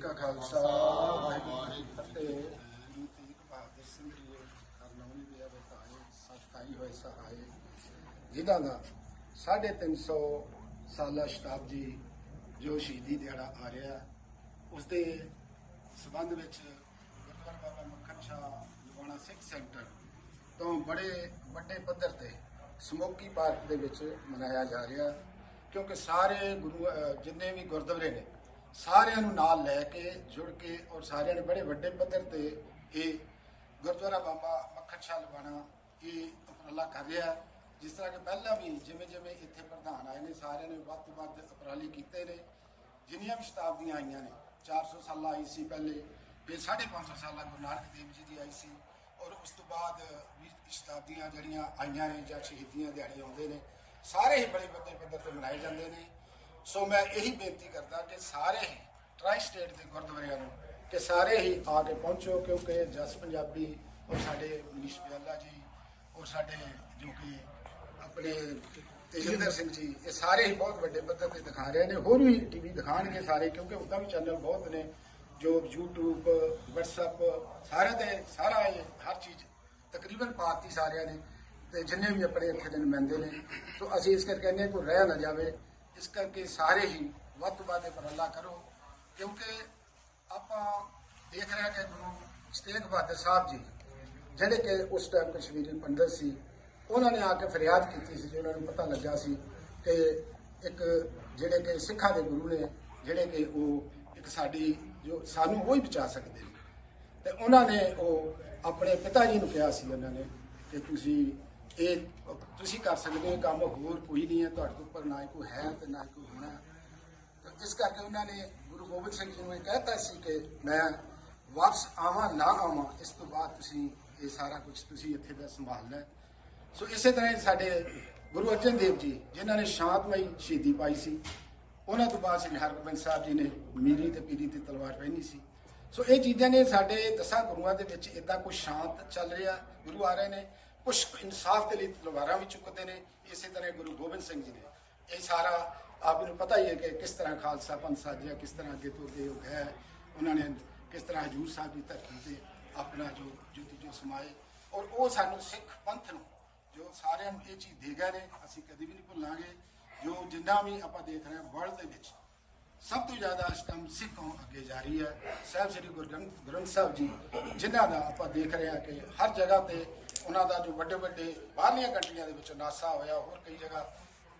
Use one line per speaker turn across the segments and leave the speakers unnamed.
ਕਾ ਖਾਲਸਾ, ਵਾਹਿਗੁਰੂ ਜੀ ਕੀ ਫਤਿਹ। ਗੁਰੂ ਤੇਗ ਬਹਾਦਰ ਸਿੰਘ ਜੀ ਕਰਨੌਲੀ ਦੇ ਬਤਾਏ ਸਤਾਈ ਹੋਏ ਸਹਾਏ ਜਿਨ੍ਹਾਂ ਦਾ 350 ਸਾਲਾ ਸ਼ਤਾਬਦੀ ਜੋ ਸ਼ਹੀਦੀ ਦਿਹਾੜਾ ਆ ਰਿਹਾ ਉਸ ਦੇ ਸਬੰਧ ਵਿੱਚ ਗੁਰਦੁਆਰਾ ਬਾਬਾ ਮੱਖਣ ਸ਼ਾਹ ਲਵਾਣਾ ਸਿੱਖ ਸੈਂਟਰ ਤੋਂ ਬੜੇ ਵੱਡੇ ਪੱਧਰ ਤੇ ਸਮੋਕੀ ਪਾਰਕ ਦੇ ਵਿੱਚ ਮਨਾਇਆ ਜਾ ਰਿਹਾ, ਕਿਉਂਕਿ ਸਾਰੇ ਗੁਰੂ ਜਿੰਨੇ ਵੀ ਗੁਰਦੁਆਰੇ ਨੇ ਸਾਰਿਆਂ ਨੂੰ ਨਾਲ ਲੈ ਕੇ ਜੁੜ ਕੇ ਔਰ ਸਾਰਿਆਂ ਨੇ ਬੜੇ ਵੱਡੇ ਪੱਧਰ ਤੇ ਇਹ ਗੁਰਦੁਆਰਾ ਬਾਬਾ ਮੱਖਣ ਸ਼ਾਹ ਲਵਾਣਾ ਇਹ ਉਪਰਾਲਾ ਕਰ ਰਿਹਾ ਜਿਸ ਤਰ੍ਹਾਂ ਕਿ ਪਹਿਲਾਂ ਵੀ ਜਿਵੇਂ ਜਿਵੇਂ ਇੱਥੇ ਪ੍ਰਧਾਨ ਆਏ ਨੇ, ਸਾਰਿਆਂ ਨੇ ਵੱਧ ਤੋਂ ਵੱਧ ਉਪਰਾਲੇ ਕੀਤੇ ਨੇ। ਜਿੰਨੀਆਂ ਵੀ ਸ਼ਤਾਬਦੀਆਂ ਆਈਆਂ ਨੇ 400 ਸਾਲਾਂ ਆਈ ਸੀ ਪਹਿਲੇ, ਫਿਰ 550 ਸਾਲਾਂ ਗੁਰੂ ਨਾਨਕ ਦੇਵ ਜੀ ਦੀ ਆਈ ਸੀ। ਔਰ ਉਸ ਤੋਂ ਬਾਅਦ ਵੀ ਸ਼ਤਾਬਦੀਆਂ ਜਿਹੜੀਆਂ ਆਈਆਂ ਨੇ ਜਾਂ ਸ਼ਹੀਦੀਆਂ ਦਿਹਾੜੇ ਆਉਂਦੇ ਨੇ, ਸਾਰੇ ਹੀ ਬੜੇ ਵੱਡੇ ਪੱਧਰ ਤੇ ਮਨਾਏ ਜਾਂਦੇ ਨੇ। ਸੋ ਮੈਂ ਇਹੀ ਬੇਨਤੀ ਕਰਦਾ ਕਿ ਸਾਰੇ ਹੀ ਟਰਾਈ ਸਟੇਟ ਦੇ ਗੁਰਦੁਆਰਿਆਂ ਨੂੰ ਕਿ ਸਾਰੇ ਹੀ ਆ ਕੇ ਪਹੁੰਚੋ, ਕਿਉਂਕਿ ਜਸ ਪੰਜਾਬੀ ਔਰ ਸਾਡੇ ਮਨੀਸ਼ ਬਿਆਲਾ ਜੀ ਔਰ ਸਾਡੇ ਜੋ ਕਿ ਆਪਣੇ ਤੇਜਿੰਦਰ ਸਿੰਘ ਜੀ, ਇਹ ਸਾਰੇ ਹੀ ਬਹੁਤ ਵੱਡੇ ਪੱਧਰ ਤੇ ਦਿਖਾ ਰਹੇ ਨੇ। ਹੋਰ ਵੀ ਟੀਵੀ ਦਿਖਾਣਗੇ ਸਾਰੇ, ਕਿਉਂਕਿ ਉਹਦਾ ਵੀ ਚੈਨਲ ਬਹੁਤ ਨੇ, ਜੋ YouTube, WhatsApp, ਸਾਰਿਆਂ ਤੇ ਸਾਰਾ ਇਹ ਹਰ ਚੀਜ਼ ਤਕਰੀਬਨ ਪਾਤੀ ਸਾਰਿਆਂ ਨੇ ਤੇ ਜਿੰਨੇ ਵੀ ਆਪਣੇ ਇੱਥੇ ਦੇ ਨੁਮਾਇੰਦੇ ਨੇ। ਸੋ ਅਸੀਂ ਇਸ ਕਰਕੇ ਕਹਿੰਦੇ ਹਾਂ ਕੋਈ ਰਹਿ ਨਾ ਜਾਵੇ। ਇਸ ਕਰਕੇ ਸਾਰੇ ਹੀ ਵੱਧ ਤੋਂ ਵੱਧ ਉਪਰਾਲਾ ਕਰੋ, ਕਿਉਂਕਿ ਆਪਾਂ ਦੇਖ ਰਹੇ ਹਾਂ ਕਿ ਗੁਰੂ ਸਤੇਗ ਬਹਾਦਰ ਸਾਹਿਬ ਜੀ, ਜਿਹੜੇ ਕਿ ਉਸ ਟਾਈਮ ਕਸ਼ਮੀਰੀ ਪੰਡਤ ਸੀ, ਉਹਨਾਂ ਨੇ ਆ ਕੇ ਫਰਿਆਦ ਕੀਤੀ ਸੀ ਉਹਨਾਂ ਨੂੰ ਪਤਾ ਲੱਗਾ ਸੀ ਕਿ ਇੱਕ ਜਿਹੜੇ ਕਿ ਸਿੱਖਾਂ ਦੇ ਗੁਰੂ ਨੇ, ਜਿਹੜੇ ਕਿ ਉਹ ਇੱਕ ਸਾਡੀ ਜੋ ਸਾਨੂੰ ਉਹ ਹੀ ਬਚਾ ਸਕਦੇ ਨੇ। ਤੇ ਉਹਨਾਂ ਨੇ ਉਹ ਆਪਣੇ ਪਿਤਾ ਜੀ ਨੂੰ ਕਿਹਾ ਸੀ ਉਹਨਾਂ ਨੇ ਕਿ ਤੁਸੀਂ ਇਹ ਤੁਸੀਂ ਕਰ ਸਕਦੇ ਹੋ, ਇਹ ਕੰਮ ਹੋਰ ਕੋਈ ਨਹੀਂ ਹੈ ਤੁਹਾਡੇ ਤੋਂ ਉੱਪਰ ਨਾ ਹੀ ਕੋਈ ਹੈ ਤੇ ਨਾ ਹੀ ਕੋਈ ਹੋਣਾ। ਤਾਂ ਇਸ ਕਰਕੇ ਉਹਨਾਂ ਨੇ ਗੁਰੂ ਗੋਬਿੰਦ ਸਿੰਘ ਜੀ ਨੂੰ ਇਹ ਕਹਿਤਾ ਸੀ ਕਿ ਮੈਂ ਵਾਪਸ ਆਵਾਂ, ਨਾ ਆਵਾਂ, ਇਸ ਤੋਂ ਬਾਅਦ ਤੁਸੀਂ ਇਹ ਸਾਰਾ ਕੁਝ ਤੁਸੀਂ ਇੱਥੇ ਦਾ ਸੰਭਾਲਣਾ ਸੋ ਇਸੇ ਤਰ੍ਹਾਂ ਹੀ ਸਾਡੇ ਗੁਰੂ ਅਰਜਨ ਦੇਵ ਜੀ, ਜਿਨ੍ਹਾਂ ਨੇ ਸ਼ਾਂਤਮਈ ਸ਼ਹੀਦੀ ਪਾਈ ਸੀ, ਉਹਨਾਂ ਤੋਂ ਬਾਅਦ ਸ੍ਰੀ ਹਰਗੋਬਿੰਦ ਸਾਹਿਬ ਜੀ ਨੇ ਮੀਰੀ ਤੇ ਪੀਰੀ ਤੇ ਤਲਵਾਰ ਪਹਿਨੀ ਸੀ। ਸੋ ਇਹ ਚੀਜ਼ਾਂ ਨੇ ਸਾਡੇ ਦਸਾਂ ਗੁਰੂਆਂ ਦੇ ਵਿੱਚ ਇਦਾਂ ਕੋਈ ਸ਼ਾਂਤ ਚੱਲ ਰਿਹਾ, ਗੁਰੂ ਆ ਰਹੇ ਨੇ। ਕੁਝ ਇਨਸਾਫ ਦੇ ਲਈ ਤਲਵਾਰਾਂ ਵੀ ਚੁੱਕਦੇ ਨੇ, ਇਸੇ ਤਰ੍ਹਾਂ ਗੁਰੂ ਗੋਬਿੰਦ ਸਿੰਘ ਜੀ ਨੇ। ਇਹ ਸਾਰਾ ਆਪ ਨੂੰ ਪਤਾ ਹੀ ਹੈ ਕਿ ਕਿਸ ਤਰ੍ਹਾਂ ਖਾਲਸਾ ਪੰਥ ਸਾਜਿਆ, ਕਿਸ ਤਰ੍ਹਾਂ ਅੱਗੇ ਤੋਂ ਅੱਗੇ ਹੋ ਗਿਆ ਉਹਨਾਂ ਨੇ ਕਿਸ ਤਰ੍ਹਾਂ ਹਜੂਰ ਸਾਹਿਬ ਦੀ ਧਰਤੀ ਤੇ ਆਪਣਾ ਜੋ ਜੋਤੀ ਜੋ ਸਮਾਏ। ਔਰ ਉਹ ਸਾਨੂੰ ਸਿੱਖ ਪੰਥ ਨੂੰ, ਜੋ ਸਾਰਿਆਂ ਨੂੰ ਇਹ ਚੀਜ਼ ਦੇ ਗਏ ਨੇ, ਅਸੀਂ ਕਦੀ ਵੀ ਨਹੀਂ ਭੁੱਲਾਂਗੇ। ਜੋ ਜਿੰਨਾ ਵੀ ਆਪਾਂ ਦੇਖ ਰਹੇ ਹਾਂ ਵਰਲਡ ਦੇ ਵਿੱਚ ਸਭ ਤੋਂ ਜ਼ਿਆਦਾ ਇਸ ਟਾਈਮ ਸਿੱਖੋਂ ਅੱਗੇ ਜਾ ਰਹੀ ਹੈ। ਸਾਹਿਬ ਸ੍ਰੀ ਗੁਰੂ ਗ੍ਰੰਥ ਗ੍ਰੰਥ ਸਾਹਿਬ ਜੀ, ਜਿਨ੍ਹਾਂ ਦਾ ਆਪਾਂ ਦੇਖ ਰਹੇ ਹਾਂ ਕਿ ਹਰ ਜਗ੍ਹਾ ਤੇ ਉਹਨਾਂ ਦਾ ਜੋ ਵੱਡੇ ਵੱਡੇ ਬਾਹਰਲੀਆਂ ਕੰਟਰੀਆਂ ਦੇ ਵਿੱਚ ਨਾਸਾ ਹੋਇਆ, ਹੋਰ ਕਈ ਜਗ੍ਹਾ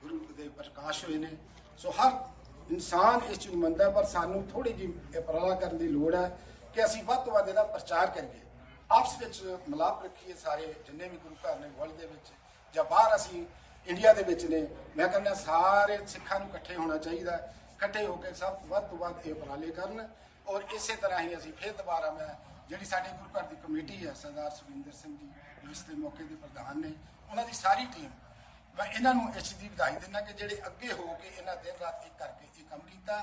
ਗੁਰੂ ਦੇ ਪ੍ਰਕਾਸ਼ ਹੋਏ ਨੇ। ਸੋ ਹਰ ਇਨਸਾਨ ਇਸ ਚੀਜ਼ ਨੂੰ ਮੰਨਦਾ ਪਰ ਸਾਨੂੰ ਥੋੜੀ ਜਿਹੀ ਉਪਰਾਲਾ ਕਰਨ ਦੀ ਲੋੜ ਹੈ ਕਿ ਅਸੀਂ ਵੱਧ ਤੋਂ ਵੱਧ ਇਹਦਾ ਪ੍ਰਚਾਰ ਕਰੀਏ। ਆਪਸ ਵਿੱਚ ਮਿਲਾਪ ਰੱਖੀਏ ਸਾਰੇ, ਜਿੰਨੇ ਵੀ ਗੁਰੂ ਘਰ ਨੇ ਵਰਲਡ ਦੇ ਵਿੱਚ ਜਾਂ ਬਾਹਰ ਅਸੀਂ ਇੰਡੀਆ ਦੇ ਵਿੱਚ ਨੇ, ਮੈਂ ਕਹਿੰਦਾ ਸਾਰੇ ਸਿੱਖਾਂ ਨੂੰ ਇਕੱਠੇ ਹੋਣਾ ਚਾਹੀਦਾ ਇਕੱਠੇ ਹੋ ਕੇ ਸਭ ਵੱਧ ਤੋਂ ਵੱਧ ਇਹ ਉਪਰਾਲੇ ਕਰਨ ਔਰ ਇਸੇ ਤਰ੍ਹਾਂ ਹੀ ਅਸੀਂ ਫਿਰ ਦੁਬਾਰਾ ਮੈਂ ਜਿਹੜੀ ਸਾਡੀ ਗੁਰੂ ਘਰ ਦੀ ਕਮੇਟੀ ਹੈ, ਸਰਦਾਰ ਸੁਖਿੰਦਰ ਸਿੰਘ ਜੀ ਜੋ ਇਸ ਦੇ ਮੌਕੇ ਦੇ ਪ੍ਰਧਾਨ ਨੇ, ਉਹਨਾਂ ਦੀ ਸਾਰੀ ਟੀਮ, ਮੈਂ ਇਹਨਾਂ ਨੂੰ ਇਸ ਦੀ ਵਧਾਈ ਦਿੰਦਾ ਕਿ ਜਿਹੜੇ ਅੱਗੇ ਹੋ ਕੇ ਇਹਨਾਂ ਦਿਨ ਰਾਤ ਇੱਕ ਕਰਕੇ ਇਹ ਕੰਮ ਕੀਤਾ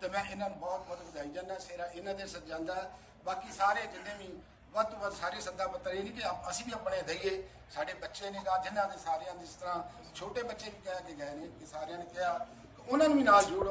ਤੇ ਮੈਂ ਇਹਨਾਂ ਨੂੰ ਬਹੁਤ ਬਹੁਤ ਵਧਾਈ ਜਾਂਦਾ ਸੇਰਾ ਇਹਨਾਂ ਦੇ ਸੱਜ ਜਾਂਦਾ। ਬਾਕੀ ਸਾਰੇ ਜਿੰਨੇ ਵੀ ਵੱਧ ਤੋਂ ਵੱਧ ਸਾਰੇ ਸੱਦਾ ਪੱਤਰ, ਇਹ ਨਹੀਂ ਕਿ ਅਸੀਂ ਵੀ ਆਪਣੇ ਦਈਏ, ਸਾਡੇ ਬੱਚੇ ਨੇ ਗਾ, ਜਿਨ੍ਹਾਂ ਦੇ ਸਾਰਿਆਂ ਦੀ ਇਸ ਤਰ੍ਹਾਂ ਛੋਟੇ ਬੱਚੇ ਵੀ ਕਹਿ ਕੇ ਗਏ ਨੇ ਕਿ ਸਾਰਿਆਂ ਨੇ ਕਿਹਾ, ਉਹਨਾਂ ਨੂੰ ਵੀ ਨਾਲ ਜੋੜੋ।